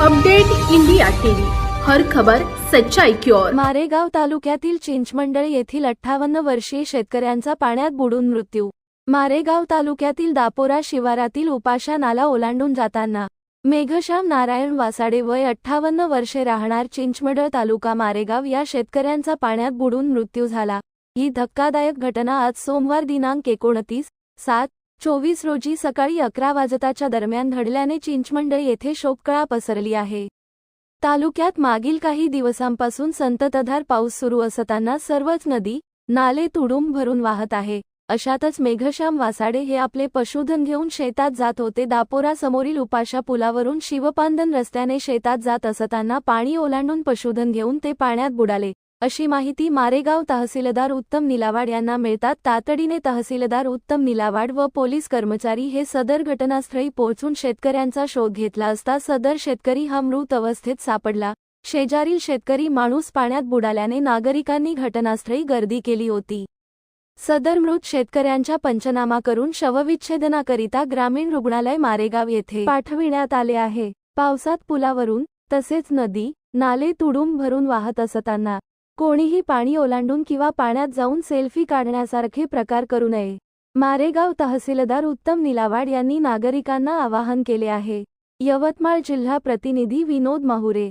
Update India TV. हर खबर सच्चाई की ओर. मारेगाव तालुक्यातील चिंचमंडळ येथील अठ्ठावन्न वर्षीय शेतकऱ्यांचा पाण्यात बुडून मृत्यू. मारेगाव तालुक्यातील दापोरा शिवारातील उपाशा नाला ओलांडून जाताना मेघश्याम नारायण वासाडे वय अठ्ठावन्न वर्षे राहणार चिंचमंडळ तालुका मारेगाव या शेतकऱ्यांचा पाण्यात बुडून मृत्यू झाला. ही धक्कादायक घटना आज सोमवार दिनांक एकोणतीस सात चोवीस रोजी सकाळी अकरा वाजताच्या दरम्यान घडल्याने चिंचमंडळ येथे शोककळा पसरली आहे. तालुक्यात मागील काही दिवसांपासून संततधार पाऊस सुरू असताना सर्वच नदी नाले तुडुंब भरून वाहत आहे. अशातच मेघश्याम वासाडे हे आपले पशुधन घेऊन शेतात जात होते. दापोरासमोरील उपाशा पुलावरून शिवपांदन रस्त्याने शेतात जात असताना पाणी ओलांडून पशुधन घेऊन ते पाण्यात बुडाले. अशी माहिती मारेगाव तहसीलदार उत्तम निलावाड यांना मिळतात. तातडीने तहसीलदार उत्तम निलावाड व पोलीस कर्मचारी हे सदर घटनास्थळी पोहोचून शेतकऱ्यांचा शोध घेतला असता सदर शेतकरी हा मृत अवस्थेत सापडला. शेजारील शेतकरी माणूस पाण्यात बुडाल्याने नागरिकांनी घटनास्थळी गर्दी केली होती. सदर मृत शेतकऱ्यांच्या पंचनामा करून शवविच्छेदनाकरिता ग्रामीण रुग्णालय मारेगाव येथे पाठविण्यात आले आहे. पावसात पुलावरून तसेच नदी नाले तुडूंब भरून वाहत असताना कोणीही पाणी ओलांडून किंवा पाण्यात जाऊन सेल्फी काढण्यासारखे प्रकार करू नये. मारेगाव तहसीलदार उत्तम निलावाड यांनी नागरिकांना आवाहन केले आहे. यवतमाळ जिल्हा प्रतिनिधी विनोद माहुरे.